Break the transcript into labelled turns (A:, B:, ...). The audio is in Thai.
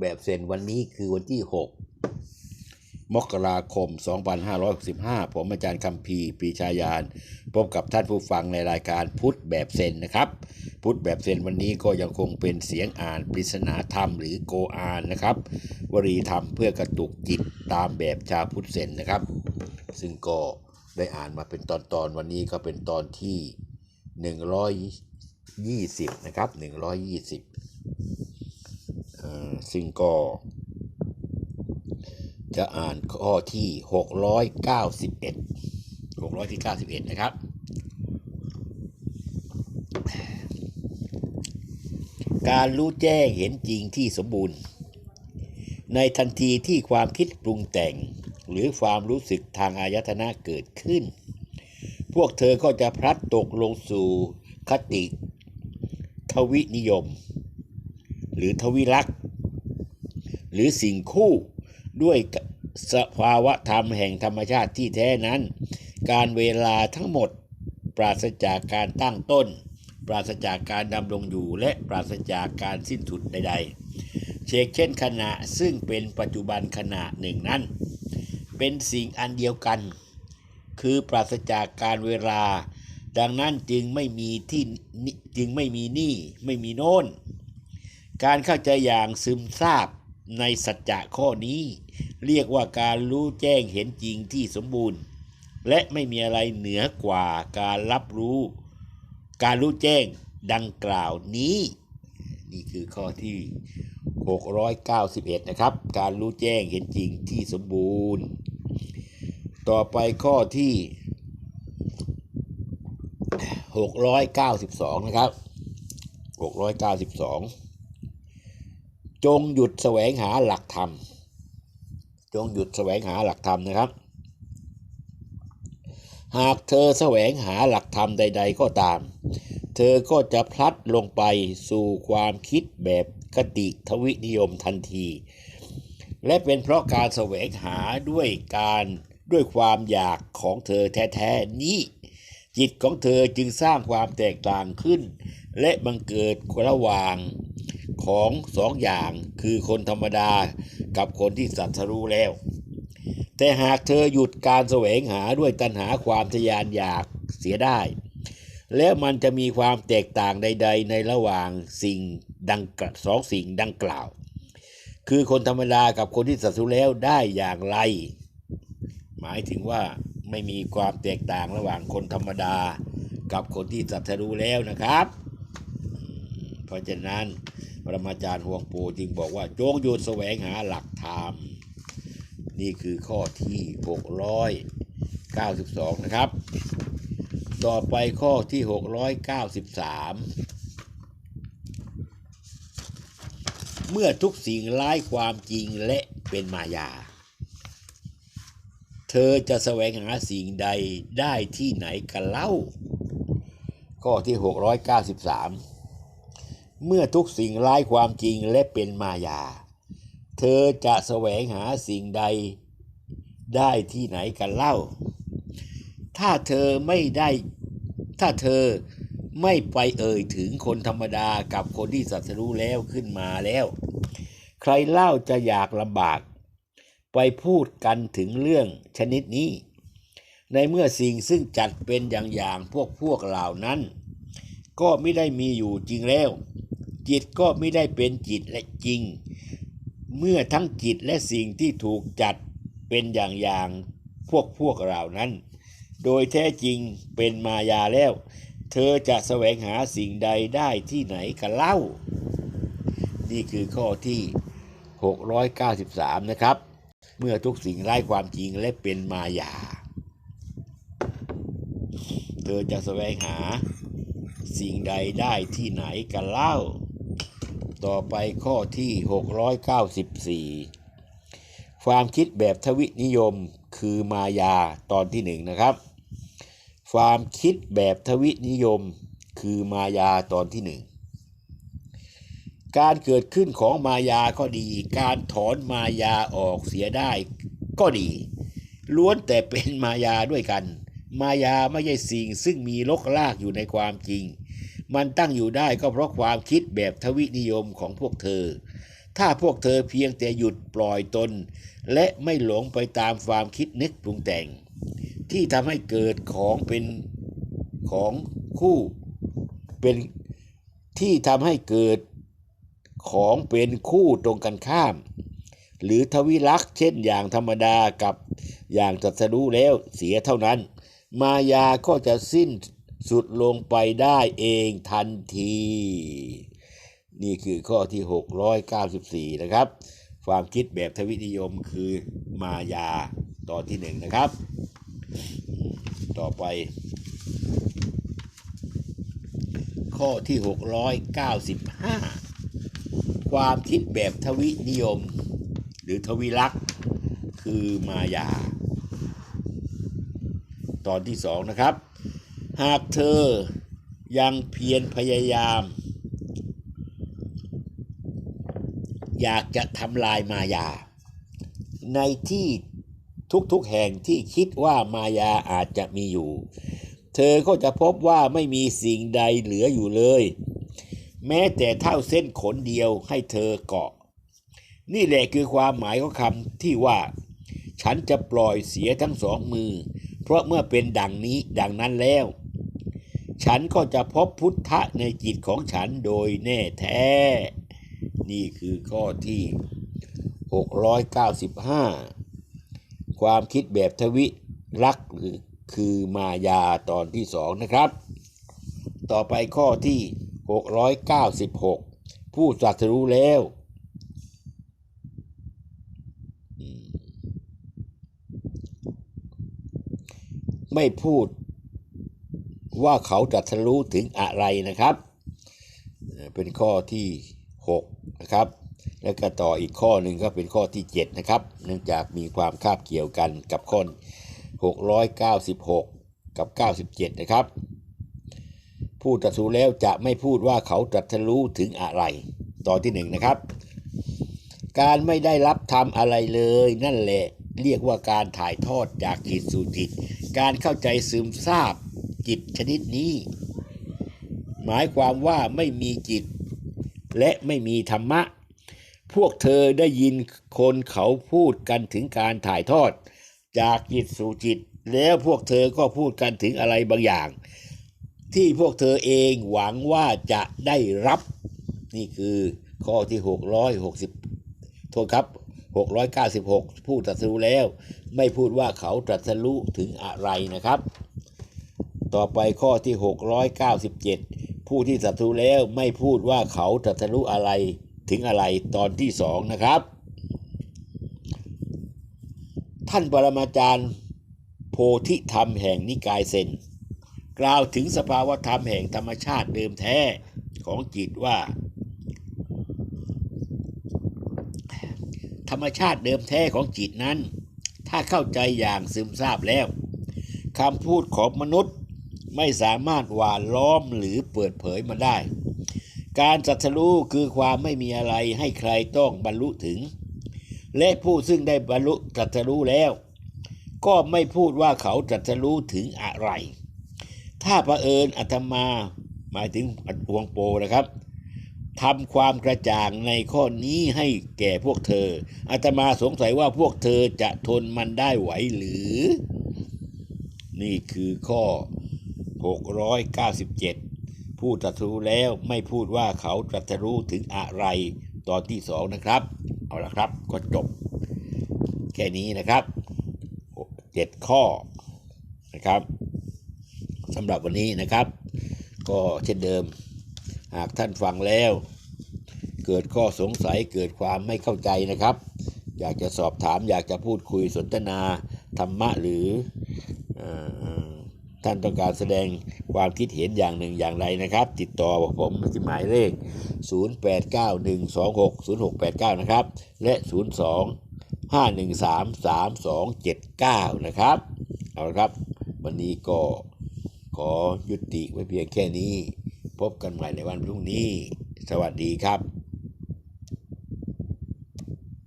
A: แบบเซนวันนี้คือวันที่ 6 มกราคม 2565 ผมอาจารย์คำพีปีชายาน พบกับท่านผู้ฟังในรายการพุทธแบบเซนนะครับ พุทธแบบเซนวันนี้ก็ยังคงเป็นเสียงอ่านปริศนาธรรมหรือโกอานนะครับวลีธรรมเพื่อกระตุกจิตตามแบบชาพุทธเซนนะครับ ซึ่งก็ได้อ่านมาเป็นตอนตอนวันนี้ก็เป็นตอนที่ 120 นะครับ 120เอ่อ ซึ่งก็จะอ่านข้อที่ 691 600ที่91 นะครับ การรู้แจ้งเห็นจริงที่สมบูรณ์ ในทันทีที่ความคิดปรุงแต่งหรือความรู้สึกทางอายตนะเกิดขึ้น พวกเธอก็จะพลัดตกลงสู่คติทวินิยม หรือทวิรักษ์หรือสิ่งคู่ด้วยสภาวะธรรมแห่งธรรมชาติที่แท้นั้น การเวลาทั้งหมดปราศจากการตั้งต้น ปราศจากการดำรงอยู่ และปราศจากการสิ้นสุดใด ๆ เชกเช่นขณะซึ่งเป็นปัจจุบันขณะหนึ่งนั้น เป็นสิ่งอันเดียวกัน คือปราศจากการเวลา ดังนั้นจึงไม่มีที่จึงไม่มีนี่ไม่มีโน่น การเข้าใจอย่างซึมซาบในสัจจะข้อนี้ เรียกว่าการรู้แจ้งเห็นจริงที่สมบูรณ์ และไม่มีอะไรเหนือกว่าการรับรู้ การรู้แจ้งดังกล่าวนี้ นี่คือข้อที่ 691 นะครับ การรู้แจ้งเห็นจริงที่สมบูรณ์ ต่อไปข้อที่ 692 นะครับ 692 จงหยุดแสวงหาหลักธรรม จงหยุดแสวงหาหลักธรรมนะครับ หากเธอแสวงหาหลักธรรมใด ๆ ก็ตาม เธอก็จะพลัดลงไปสู่ความคิดแบบคติทวินิยมทันที และเป็นเพราะการแสวงหาด้วยการด้วยความอยากของเธอแท้ๆนี้ จิตของเธอจึงสร้างความแตกต่างขึ้น และบังเกิดระหว่าง ของสองอย่างคือคนธรรมดากับคนที่สัตว์รู้แล้ว แต่หากเธอหยุดการแสวงหาด้วยตัณหาความทะยานอยากเสียได้ แล้วมันจะมีความแตกต่างใด ๆ ในระหว่างสิ่งดังกล่าวสองสิ่งดังกล่าว คือคนธรรมดากับคนที่สัตว์รู้แล้วได้อย่างไร หมายถึงว่าไม่มีความแตกต่างระหว่างคนธรรมดากับคนที่สัตว์รู้แล้วนะครับ เพราะฉะนั้น ปรมาจารย์ห่วงปูจึงบอกว่าจงหยุดแสวงหาหลักธรรม นี่คือข้อที่ 692 นะครับ ต่อไปข้อที่ 693 เมื่อทุกสิ่งร้ายความจริงและเป็นมายา เธอจะแสวงหาสิ่งใดได้ที่ไหนกันเล่า ข้อที่ 693 เมื่อทุกสิ่งร้ายความจริงและเป็นมายา เธอจะแสวงหาสิ่งใดได้ที่ไหนกันเล่า ถ้าเธอไม่ได้ ถ้าเธอไม่ไปเอ่ยถึงคนธรรมดากับคนที่สัตรู้แล้วขึ้นมาแล้ว ใครเล่าจะอยากลำบาก ไปพูดกันถึงเรื่องชนิดนี้ ในเมื่อสิ่งซึ่งจัดเป็นอย่างอย่างพวกพวกเหล่านั้น ก็ไม่ได้มีอยู่จริงแล้ว จิตก็ไม่ได้เป็นจิตและจริง เมื่อทั้งจิตและสิ่งที่ถูกจัดเป็นอย่างอย่างพวกพวกเหล่านั้น โดยแท้จริงเป็นมายาแล้ว เธอจะแสวงหาสิ่งใดได้ที่ไหนกันเล่า นี่คือข้อที่ 693 นะครับ เมื่อทุกสิ่งไร้ความจริงและเป็นมายา เธอจะแสวงหา สิ่งใดได้ที่ไหนกันเล่า ต่อไปข้อที่ 694 ความคิดแบบทวินิยมคือมายาตอนที่หนึ่งนะครับ ความคิดแบบทวินิยมคือมายาตอนที่หนึ่งการเกิดขึ้นของมายาก็ดี การถอนมายาออกเสียได้ก็ดี ล้วนแต่เป็นมายาด้วยกัน มายาไม่ใช่สิ่งซึ่งมีลกลากอยู่ในความจริง มันตั้งอยู่ได้ก็เพราะความคิดแบบทวินิยมของพวกเธอ ถ้าพวกเธอเพียงแต่หยุดปล่อยตน และไม่หลงไปตามความคิดนึกปรุงแต่ง ที่ทำให้เกิดของเป็นของคู่เป็นที่ทำให้เกิดของเป็นคู่ตรงกันข้าม หรือทวิลักษ์เช่นอย่างธรรมดากับอย่างตรัสรู้แล้วเสียเท่านั้น มายาก็จะสิ้นสุดลงไปได้เองทันที นี่คือข้อที่ 694 นะครับ ความคิดแบบทวินิยมคือมายาตอนที่หนึ่งนะครับ ต่อไป ข้อที่ 695 ความคิดแบบทวินิยม หรือทวิลักษ์คือมายา ตอนที่สองนะครับ หากเธอยังเพียรพยายาม อยากจะทำลายมายา ในที่ทุกๆแห่งที่คิดว่ามายาอาจจะมีอยู่ เธอก็จะพบว่าไม่มีสิ่งใดเหลืออยู่เลย แม้แต่เท่าเส้นขนเดียวให้เธอเกาะ นี่แหละคือความหมายของคำที่ว่า ฉันจะปล่อยเสียทั้งสองมือ เพราะเมื่อเป็นดังนี้ดังนั้นแล้ว ฉันก็จะพบพุทธะในจิตของฉันโดยแน่แท้ นี่คือข้อที่ 695 ความคิดแบบทวิลักหรือคือมายาตอนที่สองนะครับ ต่อไปข้อที่ 696 ผู้สัตรู้แล้ว ไม่พูดว่าเขาจะทะลุถึงอะไรนะครับ เป็นข้อที่ 6 นะครับ แล้วก็ต่ออีกข้อหนึ่งก็เป็นข้อที่ 7 นะครับ เนื่องจากมีความคาบเกี่ยวกันกับข้อ696 กับ 97 นะครับ ผู้ตรัสรู้แล้วจะไม่พูดว่าเขาตรัสรู้ถึงอะไรตอนที่หนึ่งนะครับ การไม่ได้รับทำอะไรเลยนั่นแหละ เรียกว่าการถ่ายทอดจากจิตสู่จิต การเข้าใจซึมซาบจิตชนิดนี้ หมายความว่าไม่มีจิต และไม่มีธรรมะ พวกเธอได้ยินคนเขาพูดกันถึงการถ่ายทอด จากจิตสู่จิต แล้วพวกเธอก็พูดกันถึงอะไรบางอย่าง ที่พวกเธอเองหวังว่าจะได้รับ นี่คือข้อที่ 660 โทษครับ 696 ผู้ตรัสรู้แล้ว ไม่พูดว่าเขาตรัสรู้ถึงอะไรนะครับ ต่อไปข้อที่ 697 ผู้ที่ตรัสรู้แล้วไม่พูดว่าเขาตรัสรู้อะไรถึงอะไรตอนที่สองนะครับ ท่านปรมาจารย์โพธิธรรมแห่งนิกายเซนกล่าวถึงสภาวธรรมแห่งธรรมชาติเดิมแท้ของจิตว่า ธรรมชาติเดิมแท้ของจิตนั้น ถ้าเข้าใจอย่างซึมซาบแล้วคำพูดของมนุษย์ไม่สามารถหวานล้อมหรือเปิดเผยมันได้ การตรัสรู้คือความไม่มีอะไรให้ใครต้องบรรลุถึง และผู้ซึ่งได้บรรลุตรัสรู้แล้ว ก็ไม่พูดว่าเขาตรัสรู้ถึงอะไร ถ้าพระเอิญอาตมาหมายถึงหวงโปนะครับ ทำความกระจ่างในข้อนี้ให้แก่พวกเธออาตมาสงสัยว่าพวกเธอจะทนมันได้ไหวหรือ นี่คือข้อ 697 ผู้ตรัสรู้แล้วไม่พูดว่าเขาตรัสรู้ถึงอะไร ตอนที่สองนะครับ เอาละครับก็จบ แค่นี้นะครับเจ็ดข้อนะครับสำหรับวันนี้นะครับ ก็เช่นเดิม หากท่านฟังแล้ว เกิดข้อสงสัยเกิดความไม่เข้าใจนะครับ อยากจะสอบถามอยากจะพูดคุยสนทนาธรรมะหรืออท่านต้องการแสดงความคิดเห็นอย่างหนึ่งอย่างไรนะครับ ติดต่อผมที่หมายเลข 0891260689 นะครับ และ 02 513 3279 นะครับ เอาละครับ วันนี้ก็ขอยุติไว้เพียงแค่นี้ พบกันใหม่ในวันพรุ่งนี้ สวัสดีครับ